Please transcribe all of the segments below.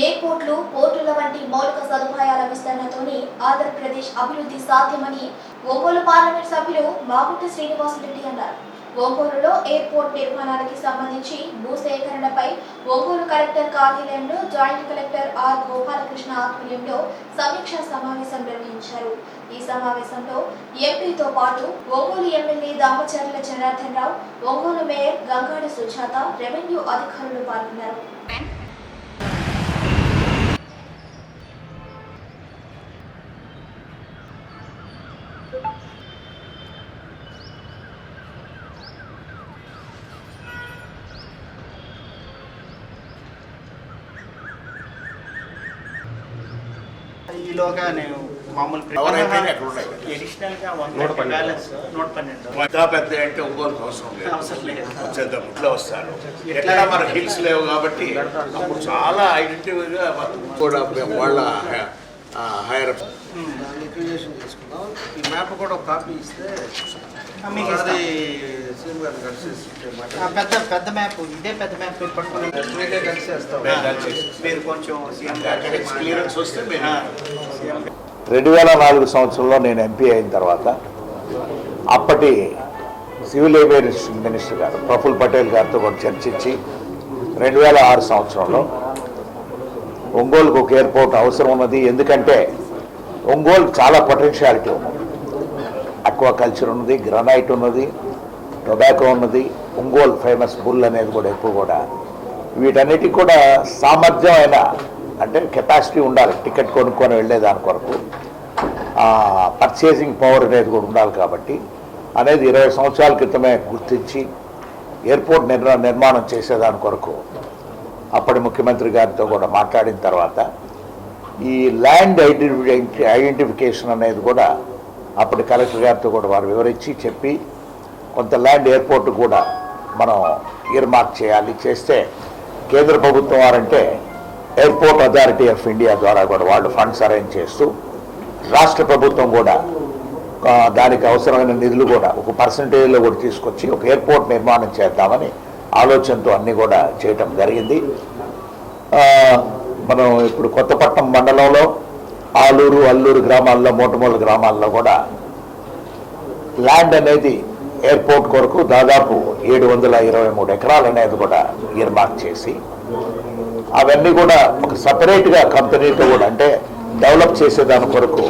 ఎయిర్పోర్ట్లు పోర్టుల వంటి మౌలిక సదుపాయాల విస్తరణతోనే ఆంధ్రప్రదేశ్ అభివృద్ధి సాధ్యమని ఒంగోలు పార్లమెంట్ సభ్యులు మాగుంట శ్రీనివాసరెడ్డి అన్నారు. ఒంగోలులో ఎయిర్పోర్ట్ నిర్మాణానికి సంబంధించి భూసేకరణపై ఒంగోలు కలెక్టర్ కార్యాలయంలో జాయింట్ కలెక్టర్ ఆర్ గోపాలకృష్ణ ఆధ్వర్యంలో సమీక్షా సమావేశం నిర్వహించారు. ఈ సమావేశంలో ఎంపీతో పాటు Ongole MLA Damacharla Janardhan Rao Ongole mayor Gangada Sujatha revenue అధికారులు పాల్గొన్నారు. ఈలోగా నేను మామూలు. ఎడిషనల్గా వన్ నూట పన్నెండు. బ్యాలెన్స్ నూట పన్నెండు. ఇంకా పెద్ద అంటే ఒంగోలు అవసరం లేదు. అవసరం లేదు. ఇట్లా వస్తారు. ఎక్కడ మన హిల్స్ లేవు కాబట్టి అప్పుడు చాలా ఐడెంటిటీగా కూడా మేము వాళ్ళ హైర్ లిక్విడేషన్ తీసుకున్నాం ఈ మ్యాప్ కూడా ఒక కాపీ ఇస్తే ఆ, మీకు అది ఇస్తాం. సీఎం గారిని కలిసి ఆ, పెద్ద పెద్ద మ్యాప్ ఇదే పెద్ద మ్యాప్ మీరు పట్టుకుని మీరే కలిసి వేస్తాం మేము కలిసి మీరు కొంచెం సీఎం అక్కడ క్లియరెన్స్ వస్తే మేము సీఎం రెండు వేల నాలుగు సంవత్సరంలో నేను ఎంపీ అయిన తర్వాత అప్పటి సివిల్ ఏవియేషన్ మినిస్టర్ గారు ప్రఫుల్ పటేల్ గారితో కూడా చర్చించి రెండు వేల ఆరు సంవత్సరంలో ఒంగోలుకు ఒక ఎయిర్పోర్ట్ అవసరం ఉన్నది. ఎందుకంటే ఒంగోలు చాలా పొటెన్షియాలిటీ ఉంది అక్వా కల్చర్ ఉన్నది గ్రనైట్ ఉన్నది టొబాకో ఉన్నది ఒంగోల్ ఫేమస్ బుల్ అనేది కూడా ఎక్కువ కూడా. వీటన్నిటికి కూడా సామర్థ్యం అయిన అంటే కెపాసిటీ ఉండాలి టికెట్ కొనుక్కొని వెళ్ళేదాని కొరకు. పర్చేసింగ్ పవర్ అనేది కూడా ఉండాలి కాబట్టి అనేది ఇరవై సంవత్సరాల క్రితమే గుర్తించి ఎయిర్పోర్ట్ నిర్మా నిర్మాణం చేసేదాని కొరకు అప్పటి ముఖ్యమంత్రి గారితో కూడా మాట్లాడిన తర్వాత ఈ ల్యాండ్ ఐడెంటిఫి ఐడెంటిఫికేషన్ అనేది కూడా అప్పటి కలెక్టర్ గారితో కూడా వారు వివరించి చెప్పి కొంత ల్యాండ్ ఎయిర్పోర్ట్ కూడా మనం ఇయర్మార్క్ చేయాలి చేస్తే కేంద్ర ప్రభుత్వం వారంటే ఎయిర్పోర్ట్ అథారిటీ ఆఫ్ ఇండియా ద్వారా కూడా వాళ్ళు ఫండ్స్ అరేంజ్ చేస్తూ రాష్ట్ర ప్రభుత్వం కూడా దానికి అవసరమైన నిధులు కూడా ఒక పర్సంటేజ్లో కూడా తీసుకొచ్చి ఒక ఎయిర్పోర్ట్ నిర్మాణం చేద్దామని ఆలోచనతో అన్నీ కూడా చేయటం జరిగింది. మనం ఇప్పుడు కొత్తపట్నం మండలంలో ఆలూరు అల్లూరు గ్రామాల్లో మూటమూల గ్రామాల్లో కూడా ల్యాండ్ అనేది ఎయిర్పోర్ట్ కొరకు దాదాపు ఏడు వందల ఇరవై మూడు ఎకరాలు అనేది కూడా ఇయర్మార్క్ చేసి అవన్నీ కూడా ఒక సపరేట్గా కంపెనీతో కూడా అంటే డెవలప్ చేసేదాని కొరకు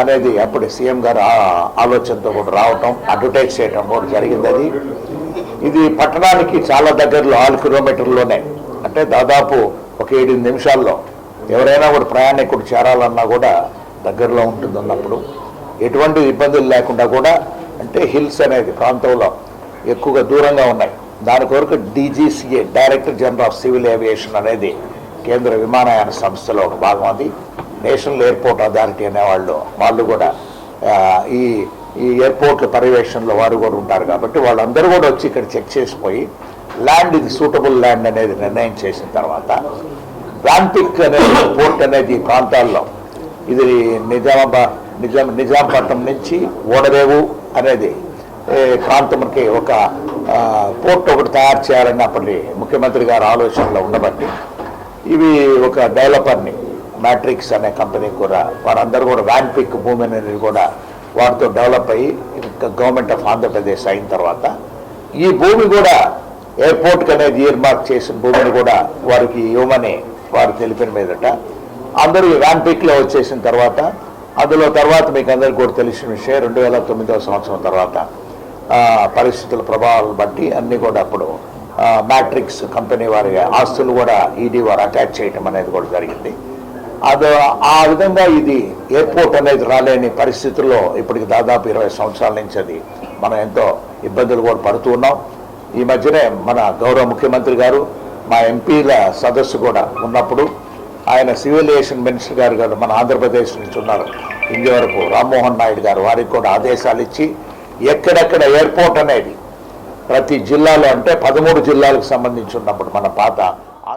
అనేది అప్పుడు సీఎం గారు ఆలోచనతో కూడా రావటం అడ్వర్టైజ్ చేయడం కూడా జరిగింది అది. ఇది పట్టణానికి చాలా దగ్గరలో ఆరు కిలోమీటర్లోనే అంటే దాదాపు ఒక ఏడు నిమిషాల్లో ఎవరైనా కూడా ప్రయాణికుడు చేరాలన్నా కూడా దగ్గరలో ఉంటుంది ఉన్నప్పుడు ఎటువంటి ఇబ్బందులు లేకుండా కూడా అంటే హిల్స్ అనేది ప్రాంతంలో ఎక్కువగా దూరంగా ఉన్నాయి. దాని కొరకు DGCA director general of civil aviation అనేది కేంద్ర విమానయాన సంస్థలో ఒక భాగం అది. నేషనల్ ఎయిర్పోర్ట్ అథారిటీ అనేవాళ్ళు వాళ్ళు కూడా ఈ ఈ ఎయిర్పోర్ట్ల పర్యవేక్షణలో వారు కూడా ఉంటారు కాబట్టి వాళ్ళందరూ కూడా వచ్చి ఇక్కడ చెక్ చేసిపోయి ల్యాండ్ ఇది సూటబుల్ ల్యాండ్ అనేది నిర్ణయం చేసిన తర్వాత వ్యాన్పిక్ అనేది పోర్ట్ అనేది ఈ ప్రాంతాల్లో. ఇది నిజామాబాద్ నిజాం నిజాంపట్నం నుంచి ఓడరేవు అనేది ప్రాంతంకి ఒక పోర్ట్ ఒకటి తయారు చేయాలని అప్పటి ముఖ్యమంత్రి గారి ఆలోచనలో ఉండబట్టి ఇవి ఒక డెవలపర్ని మ్యాట్రిక్స్ అనే కంపెనీ కూడా వారందరూ కూడా వ్యాన్పిక్ భూమి అనేది కూడా వారితో డెవలప్ అయ్యి ఇంకా గవర్నమెంట్ ఆఫ్ ఆంధ్రప్రదేశ్ అయిన తర్వాత ఈ భూమి కూడా ఎయిర్పోర్ట్కి అనేది ఇయర్మార్క్ చేసిన భూమిని కూడా వారికి ఇవ్వమని వారు తెలిపిన మీదట అందరూ వ్యాన్పిక్లో వచ్చేసిన తర్వాత అందులో తర్వాత మీకు అందరికీ కూడా తెలిసిన విషయం రెండు వేల తొమ్మిదవ సంవత్సరం తర్వాత పరిస్థితుల ప్రభావాలను బట్టి అన్నీ కూడా అప్పుడు మ్యాట్రిక్స్ కంపెనీ వారి ఆస్తులు కూడా ఈడీ వారు అటాచ్ చేయడం అనేది కూడా జరిగింది. అది ఆ విధంగా ఇది ఎయిర్పోర్ట్ అనేది రాలేని పరిస్థితుల్లో ఇప్పటికి దాదాపు ఇరవై సంవత్సరాల నుంచి అది మనం ఎంతో ఇబ్బందులు కూడా పడుతూ ఉన్నాం. ఈ మధ్యనే మన గౌరవ ముఖ్యమంత్రి గారు మా ఎంపీల సదస్సు కూడా ఉన్నప్పుడు ఆయన సివిల్ ఏవియేషన్ మినిస్టర్ గారు గారు మన ఆంధ్రప్రదేశ్ నుంచి ఉన్నారు. ఇండి వరకు రామ్మోహన్ నాయుడు గారు వారికి కూడా ఆదేశాలు ఇచ్చి ఎక్కడెక్కడ ఎయిర్పోర్ట్ అనేది ప్రతి జిల్లాలో అంటే పదమూడు జిల్లాలకు సంబంధించి ఉన్నప్పుడు మన పాత